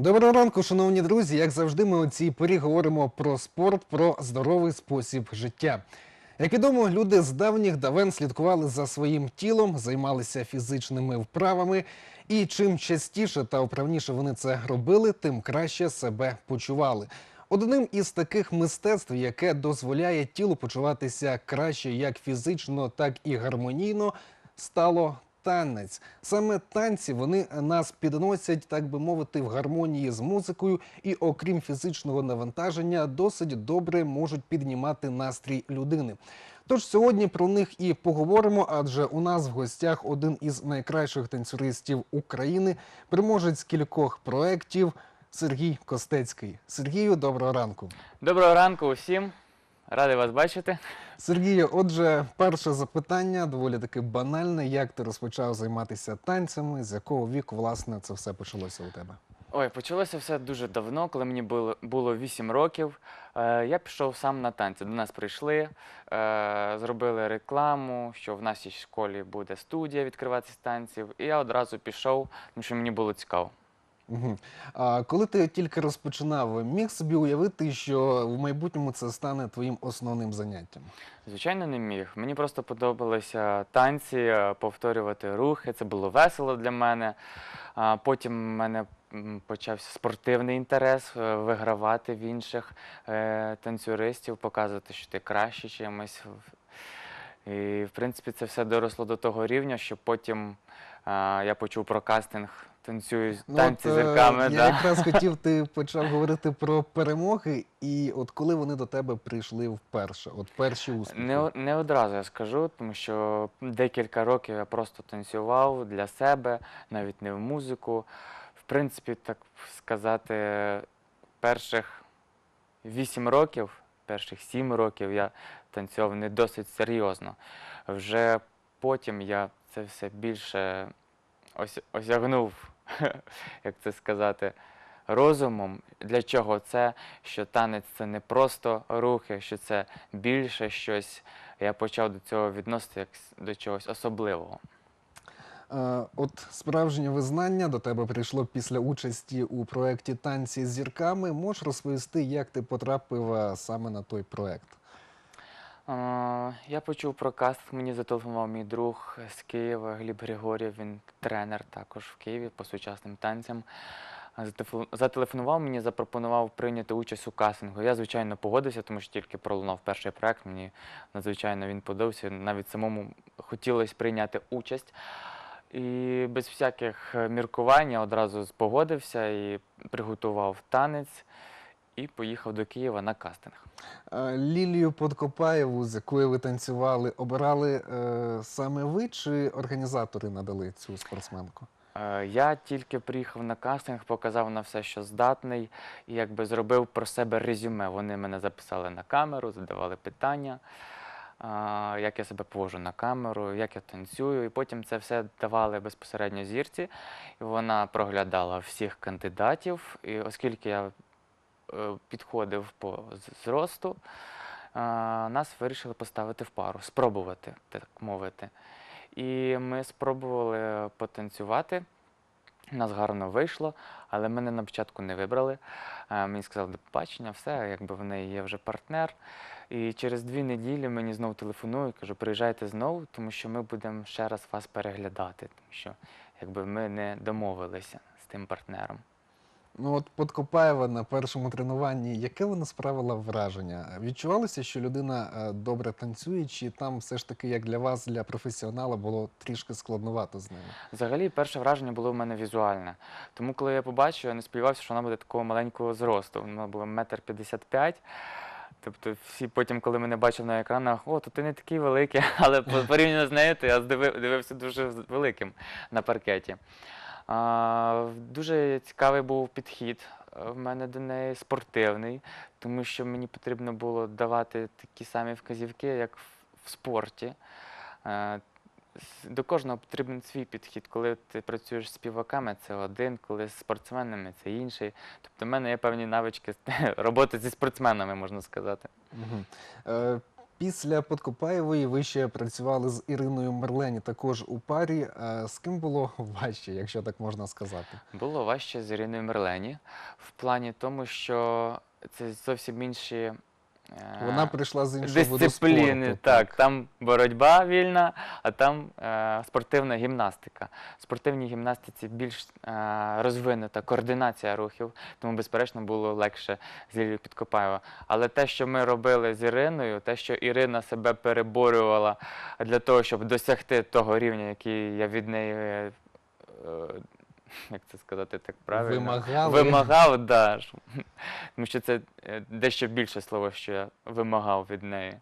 Доброго ранку, шановні друзі. Як завжди, ми у цій порі говоримо про спорт, про здоровий спосіб життя. Як відомо, люди з давніх давен слідкували за своїм тілом, займалися фізичними вправами, і чим частіше та вправніше вони це робили, тим краще себе почували. Одним із таких мистецтв, яке дозволяє тілу почуватися краще як фізично, так і гармонійно, стало танець. Саме танці вони нас підносять, так би мовити, в гармонії з музикою, і окрім фізичного навантаження, досить добре можуть піднімати настрій людини. Тож сьогодні про них і поговоримо, адже у нас в гостях один із найкращих танцюристів України, переможець кількох проєктів Сергій Костецький. Сергію, доброго ранку. Доброго ранку усім. Радий вас бачити. Сергію, отже, перше запитання доволі таки банальне. Як ти розпочав займатися танцями? З якого віку власне це все почалося у тебе? Ой, почалося все дуже давно, коли мені було, було 8 років. Е, я пішов сам на танці. До нас прийшли, е, зробили рекламу, що в нашій школі буде студія відкриватися танців. І я одразу пішов, тому що мені було цікаво. А коли ти тільки розпочинав, міг собі уявити, що в майбутньому це стане твоїм основним заняттям? Звичайно, не міг. Мені просто подобалися танці, е, повторювати рухи. Це було весело для мене. А Потім в мене почався спортивний інтерес е, вигравати в інших е, танцюристів, показувати, що ти краще чимось. І, в принципі, це все доросло до того рівня, що потім я почув про кастинг танцюю з- танці от, е, зірками. Я да. якраз хотів, ти почав говорити про перемоги, і от коли вони до тебе прийшли вперше, от перші успіхи. Не, о- не одразу я скажу, тому що декілька років я просто танцював для себе, навіть не в музику. В принципі, так сказати, перших вісім років, перших сім років я танцював не досить серйозно. Вже потім я це все більше ось, осягнув, як це сказати, розумом. Для чого це? Що танець це не просто рухи, що це більше щось. Я почав до цього відносити як до чогось особливого. Е, От справжнє визнання до тебе прийшло після участі у проєкті Танці з зірками. Можеш розповісти, як ти потрапив е, саме на той проєкт? Я почув про кастинг, мені зателефонував мій друг з Києва, Гліб Григорів, він тренер також в Києві по сучасним танцям. Зателефонував мені, запропонував прийняти участь у кастингу. Я, звичайно, погодився, тому що тільки пролунав перший проект. Мені надзвичайно він подобався. Навіть самому хотілося прийняти участь. І без всяких е, міркувань я одразу погодився і приготував танець і поїхав до Києва на кастинг. Е, Лілію Подкопаєву, з якою ви танцювали, обирали е, саме ви чи організатори надали цю спортсменку? Е, Я тільки приїхав на кастинг, показав на все, що здатний, і якби зробив про себе резюме. Вони мене записали на камеру, задавали питання, як я себе поводжу на камеру, як я танцюю. І потім це все давали безпосередньо зірці. І вона проглядала всіх кандидатів. І оскільки я підходив по зросту, нас вирішили поставити в пару, спробувати, так мовити. І ми спробували потанцювати. Нас гарно вийшло, але мене на початку не вибрали. Е, Мені сказали до побачення, все, якби в неї є вже партнер. І через дві неділі мені знову телефонують, кажу, приїжджайте знову, тому що ми будемо ще раз вас переглядати, тому що якби ми не домовилися з тим партнером. Ну от Подкопаєва на першому тренуванні, яке вона справила враження? Відчувалося, що людина е, добре танцює, чи там все ж таки, як для вас, для професіонала, було трішки складновато з ними? Взагалі, перше враження було в мене візуальне. Тому, коли я побачив, я не сподівався, що вона буде такого маленького зросту. Вона була метр п'ятдесят п'ять. Тобто всі потім, коли мене бачив на екранах, о, то ти не такий великий, але порівняно з нею, то я дивився дуже великим на паркеті. Дуже цікавий був підхід е, в мене до неї, спортивний, тому що мені потрібно було давати такі самі вказівки, як в, спорті. Е, До кожного потрібен свій підхід. Коли ти працюєш з співаками, це один, коли з спортсменами це інший. Тобто в мене є певні навички роботи зі спортсменами, можна сказати. Е, після Подкопаєвої ви ще працювали з Іриною Мерлені також у парі. З ким було важче, якщо так можна сказати? Було важче з Іриною Мерлені в плані тому, що це зовсім інші. Вона прийшла з іншого виду дисципліни. спорту. так, там боротьба вільна, а там е, спортивна гімнастика. В спортивній гімнастиці більш е, розвинута координація рухів, тому, безперечно, було легше з Лілією Підкопаєва. Але те, що ми робили з Іриною, те, що Ірина себе переборювала для того, щоб досягти того рівня, який я від неї. е, як це сказати так правильно? Вимагали. Вимагав, да. Тому що це е, дещо більше слово, що я вимагав від неї.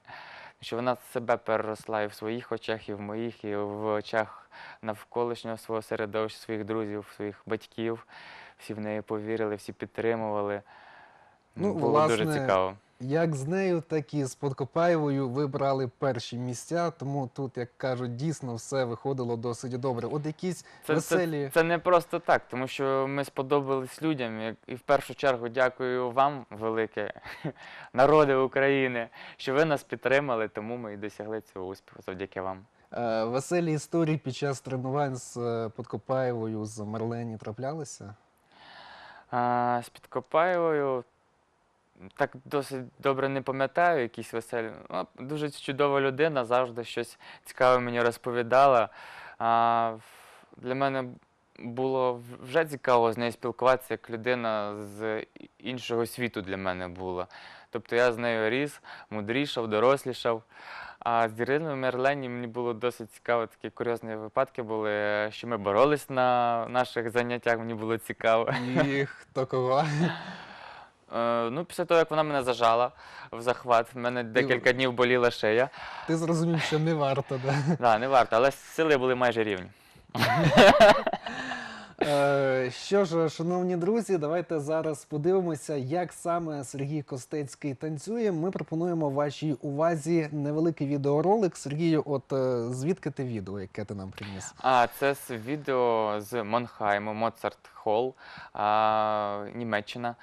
Що вона себе переросла і в своїх очах, і в моїх, і в очах навколишнього свого середовища, своїх друзів, своїх батьків. Всі в неї повірили, всі підтримували. Ну, Було дуже цікаво. Як з нею, так і з Подкопаєвою ви брали перші місця, тому тут, як кажуть, дійсно все виходило досить добре. От якісь Це, веселі. це, це не просто так, тому що ми сподобались людям. як- І в першу чергу дякую вам, велике народи України, що ви нас підтримали, тому ми і досягли цього успіху завдяки вам. Е, Веселі історії під час тренувань з е, Подкопаєвою, з Марлені траплялися? А, з Підкопаєвою так досить добре не пам'ятаю, якісь веселі. Ну, дуже чудова людина, завжди щось цікаве мені розповідала. А, для мене було вже цікаво з нею спілкуватися, як людина з іншого світу для мене була. Тобто я з нею ріс, мудрішав, дорослішав. А з Іриною Мерлені мені було досить цікаво, такі курйозні випадки були, що ми боролись на наших заняттях, мені було цікаво. І хто кого? Е, ну, після того, як вона мене зажала в захват, в мене декілька днів боліла шия. Ти зрозумів, що не варто, да? Да, не варто, але сили були майже рівні. Е, Що ж, шановні друзі, давайте зараз подивимося, як саме Сергій Костецький танцює. Ми пропонуємо вашій увазі невеликий відеоролик. Сергію, от е, звідки ти відео, яке ти нам приніс? А це з відео з Монхайму, Моцарт Холл, а, Німеччина.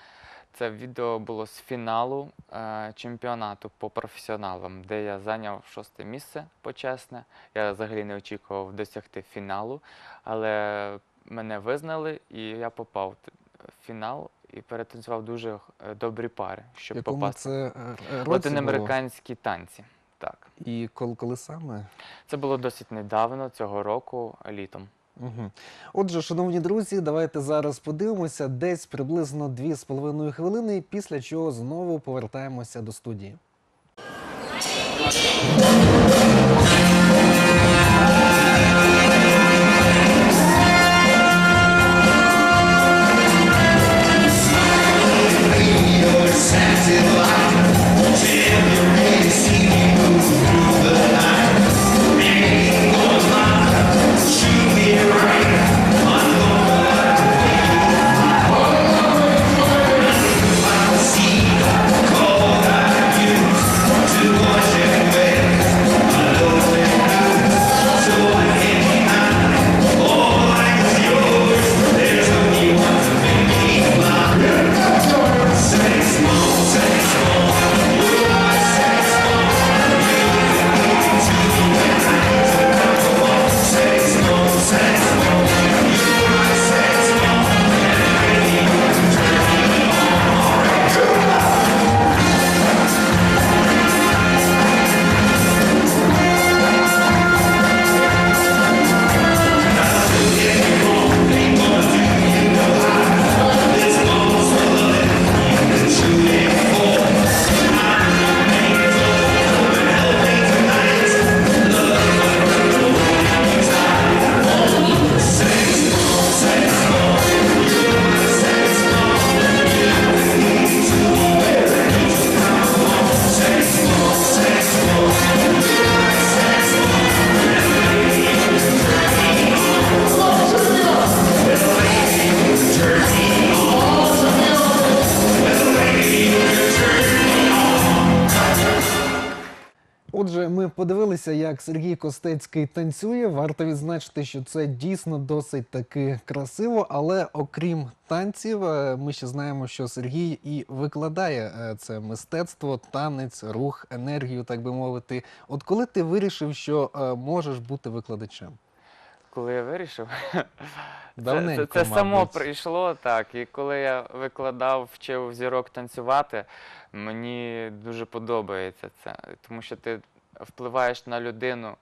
Це відео було з фіналу е, чемпіонату по професіоналам, де я зайняв шосте місце почесне. Я взагалі не очікував досягти фіналу, але мене визнали, і я попав в фінал і перетанцював дуже е, добрі пари, щоб якому попасти. це е, році було? Латиноамериканські танці. Так. І коли саме? Це було досить недавно, цього року, літом. Угу. Отже, шановні друзі, давайте зараз подивимося десь приблизно 2,5 хвилини, після чого знову повертаємося до студії. Подивилися, як Сергій Костецький танцює. Варто відзначити, що це дійсно досить таки красиво. Але окрім танців, е, ми ще знаємо, що Сергій і викладає е, це мистецтво, танець, рух, енергію, так би мовити. От коли ти вирішив, що е, можеш бути викладачем? Коли я вирішив, це, Давненько, це, це само мабуть. прийшло так. І коли я викладав, вчив зірок танцювати, мені дуже подобається це, тому що ти впливаєш на людину.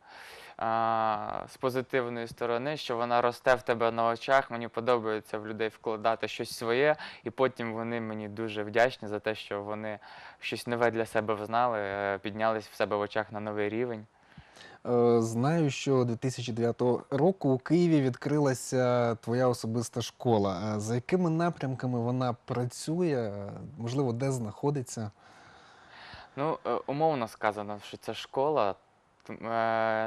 А, з позитивної сторони, що вона росте в тебе на очах. Мені подобається в людей вкладати щось своє, і потім вони мені дуже вдячні за те, що вони щось нове для себе взнали, е, піднялись в себе в очах на новий рівень. Е, Знаю, що 2009 року у Києві відкрилася твоя особиста школа. За якими напрямками вона працює? Е, Можливо, де знаходиться? Ну, е, умовно сказано, що це школа. Е,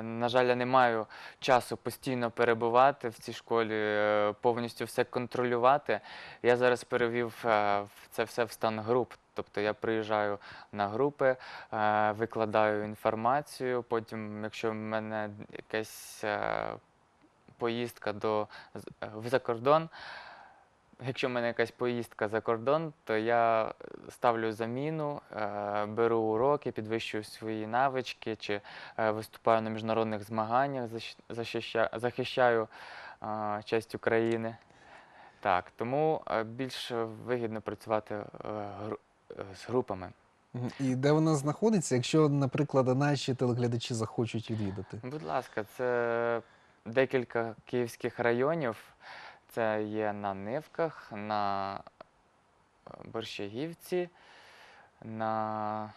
На жаль, я не маю часу постійно перебувати в цій школі, е, повністю все контролювати. Я зараз перевів це все в стан груп. Тобто я приїжджаю на групи, викладаю інформацію. Потім, якщо в мене якась поїздка до в за кордон, Якщо в мене якась поїздка за кордон, то я ставлю заміну, е, беру уроки, підвищую свої навички чи е, виступаю на міжнародних змаганнях, захищаю е, честь України. Так, тому більш вигідно працювати з групами. І де вона знаходиться, якщо, наприклад, наші телеглядачі захочуть відвідати? Будь ласка, це декілька київських районів. Це є на Нивках, на е, Борщагівці, на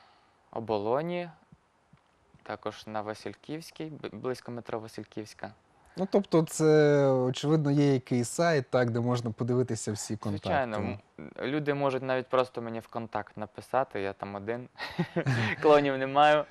Оболоні, також на Васильківській, близько метро Васильківська. Ну, тобто, це очевидно є якийсь сайт, так, де можна подивитися всі контакти. Звичайно, люди можуть навіть просто мені в контакт написати, я там один, клонів не маю,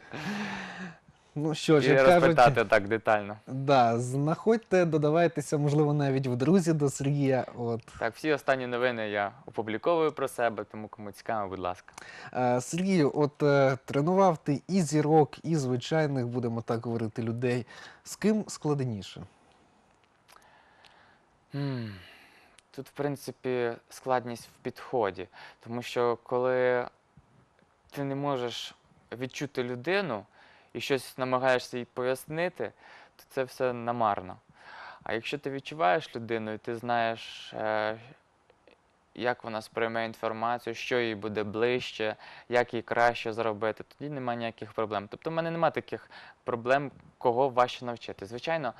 Ну що ж, і як кажуть, розпитати так детально. да, знаходьте, додавайтеся, можливо, навіть в друзі до Сергія. От. Так, всі останні новини я опубліковую про себе, тому кому цікаво, будь ласка. Е, Сергію, от е, тренував ти і зірок, і звичайних, будемо так говорити, людей. З ким складніше? М, Тут, в принципі, складність в підході, тому що коли ти не можеш відчути людину і щось намагаєшся їй пояснити, то це все намарно. А якщо ти відчуваєш людину і ти знаєш, е, як вона сприйме інформацію, що їй буде ближче, як їй краще зробити, тоді немає ніяких проблем. Тобто в мене немає таких проблем, кого важче навчити. Звичайно,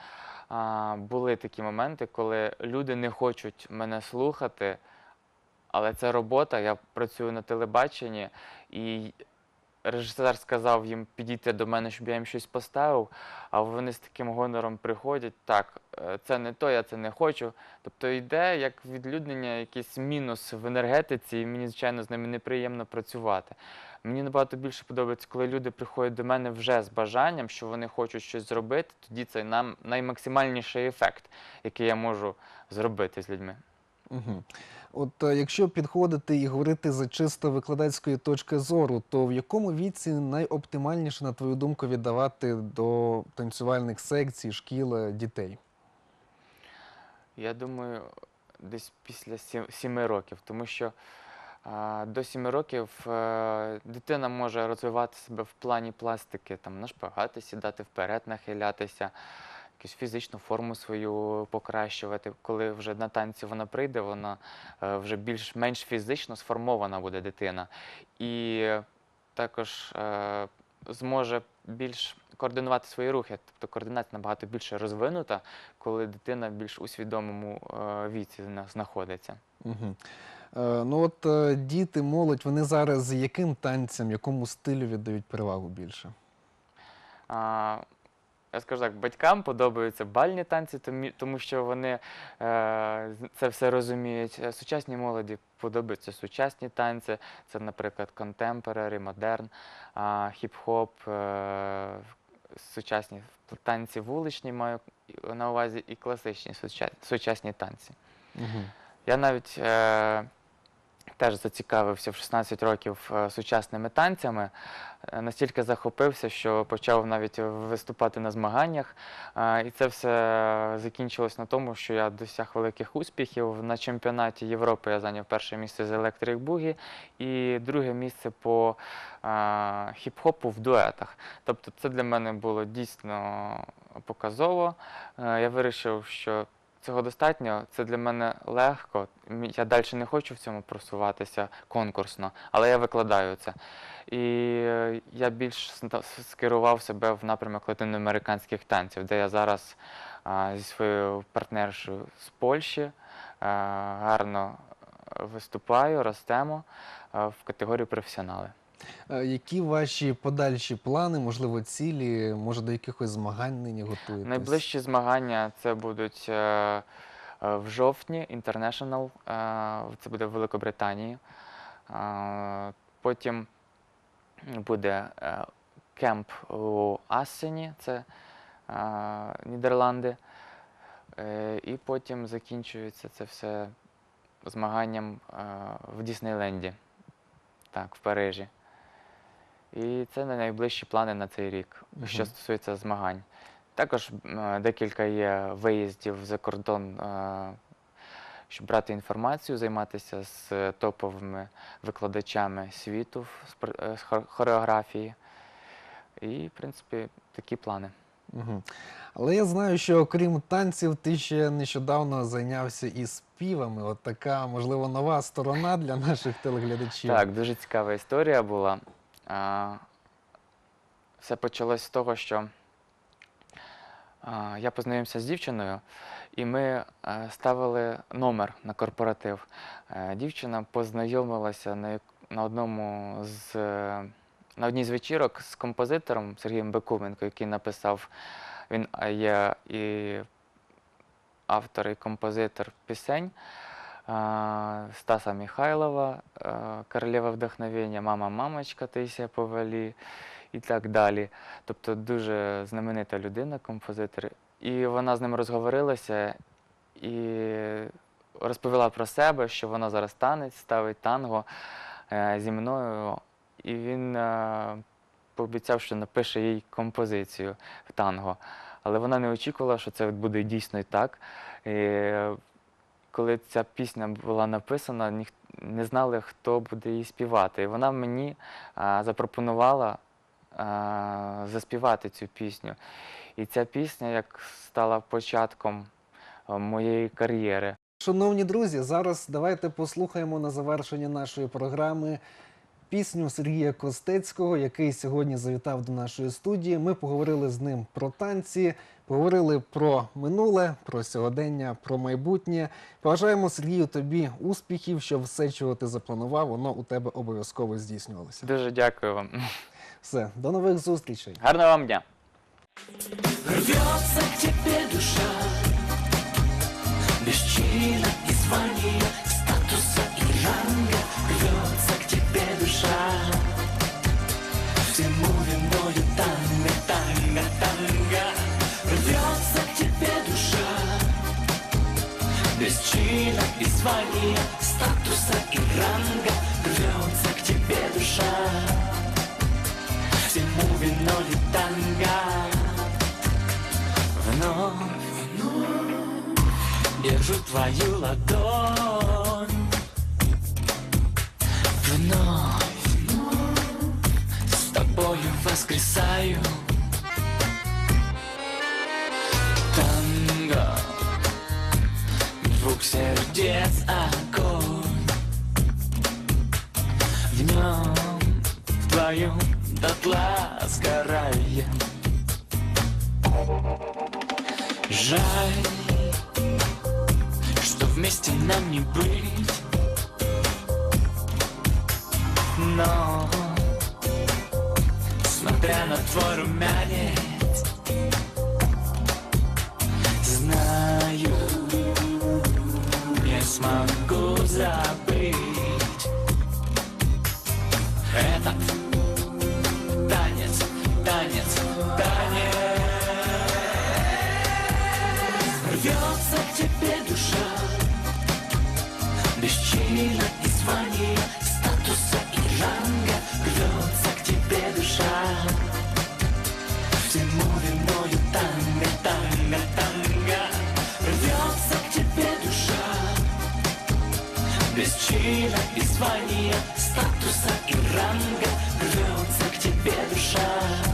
були такі моменти, коли люди не хочуть мене слухати, але це робота. Я працюю на телебаченні, і режисер сказав їм підійти до мене, щоб я їм щось поставив. А вони з таким гонором приходять. Так, е, це не то, я це не хочу. Тобто йде як відлюднення, якийсь мінус в енергетиці, і мені, звичайно, з ними неприємно працювати. Мені набагато більше подобається, коли люди приходять до мене вже з бажанням, що вони хочуть щось зробити, тоді це нам наймаксимальніший ефект, який я можу зробити з людьми. Угу. От е, якщо підходити і говорити за чисто викладацької точки зору, то в якому віці найоптимальніше, на твою думку, віддавати до танцювальних секцій, шкіл е, дітей? Я думаю, десь після сіми років, тому що а, до сіми років е, дитина може розвивати себе в плані пластики, там, на шпагати сідати вперед, нахилятися, якусь фізичну форму свою покращувати. Коли вже на танці вона прийде, вона е, вже більш-менш фізично сформована буде дитина. І також е, зможе більш координувати свої рухи, тобто координація набагато більше розвинута, коли дитина більш у свідомому е, віці знаходиться. Угу. Ну от діти, молодь, вони зараз яким танцям, якому стилю віддають перевагу більше? А, я скажу так, батькам подобаються бальні танці, тому, що вони е, це все розуміють. Е, Сучасній молоді подобаються сучасні танці, це, наприклад, контемпорарі, модерн, а, хіп-хоп, е, сучасні танці вуличні маю на увазі і класичні суча- сучасні танці. Угу. Я навіть е, теж зацікавився в 16 років е, сучасними танцями. Е, Настільки захопився, що почав навіть виступати на змаганнях. Е, І це все закінчилось на тому, що я досяг великих успіхів. На чемпіонаті Європи я зайняв перше місце з Electric Boogie і друге місце по хіп-хопу в дуетах. Тобто це для мене було дійсно показово. Я вирішив, що цього достатньо, це для мене легко. Я далі не хочу в цьому просуватися конкурсно, але я викладаю це. І е, я більш скерував себе в напрямок латиноамериканських танців, де я зараз зі своєю партнершою з Польщі а, гарно е, виступаю, ростемо в категорії професіонали. Е, Які ваші подальші плани, можливо, цілі, може до якихось змагань нині готуєтесь? Найближчі змагання це будуть е, е, в жовтні, е, це буде в Великобританії. Потім буде кемп у Ассені, це Нідерланди. І потім закінчується це все змаганням в Діснейленді, так, в Парижі. І це не найближчі плани на цей рік, що стосується змагань. Також декілька є виїздів за кордон, е, щоб брати інформацію, займатися з е, топовими викладачами світу е, з хореографії. І, в принципі, такі плани. Угу. Але я знаю, що окрім танців, ти ще нещодавно зайнявся і співами. От така, можливо, нова сторона для наших телеглядачів. Так, дуже цікава історія була. Все почалось з того, що я познайомився з дівчиною, і ми е, ставили номер на корпоратив. Е, Дівчина познайомилася на, одному з е, на одній з вечірок з композитором Сергієм Бекуменко, який написав, він є і автор і композитор пісень. Стаса Михайлова, Королева вдохновення, Мама, мамочка, Таїсія Повалі і так далі. Тобто дуже знаменита людина, композитор. І вона з ним розговорилася і розповіла про себе, що вона зараз танець, ставить танго е, зі мною. І він е, пообіцяв, що напише їй композицію в танго. Але вона не очікувала, що це буде дійсно і так. І, коли ця пісня була написана, ніх... не знали, хто буде її співати. І вона мені запропонувала заспівати цю пісню. І ця пісня як стала початком моєї кар'єри. Шановні друзі, зараз давайте послухаємо на завершення нашої програми пісню Сергія Костецького, який сьогодні завітав до нашої студії. Ми поговорили з ним про танці, поговорили про минуле, про сьогодення, про майбутнє. Бажаємо Сергію тобі успіхів, щоб все, чого ти запланував, воно у тебе обов'язково здійснювалося. Дуже дякую вам. Все, до нових зустрічей. Гарного вам дня! Рвется к тебе душа Без чина и звания Статуса и ранга и звания Статуса и ранга. Рвется к тебе душа. Всему вино ли танго Вновь держу твою ладонь вдвоем дотла сгораем Жаль, что вместе нам не быть. Но, смотря на твой румянец тебе душа. Без чина и звания, статуса и ранга Рвется к тебе душа. Всему виною танго, танго, танго. Рвется к тебе душа. Без чина и звания, статуса и ранга Рвется к тебе душа.